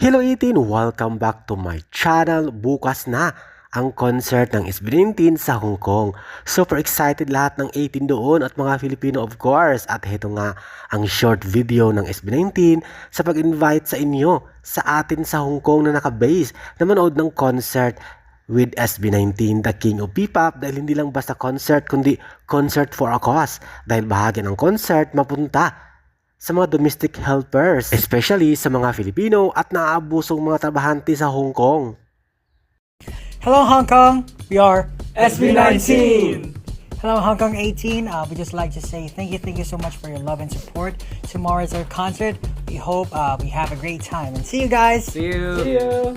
Hello 18! Welcome back to my channel. Bukas na ang concert ng SB19 sa Hong Kong. Super excited lahat ng 18 doon at mga Filipino of course. At heto nga ang short video ng SB19 sa pag-invite sa inyo sa atin sa Hong Kong na nakabase na manood ng concert with SB19, the King of P-Pop dahil hindi lang basta concert kundi concert for a cause dahil bahagi ng concert mapunta sa mga domestic helpers, especially sa mga Filipino at naaabusong mga trabahante sa Hong Kong. Hello, Hong Kong. We are SB19. Hello, Hong Kong 18. Uh, we just like to say thank you, thank you so much for your love and support. Tomorrow is our concert. We hope uh, we have a great time and see you guys. See you. See you.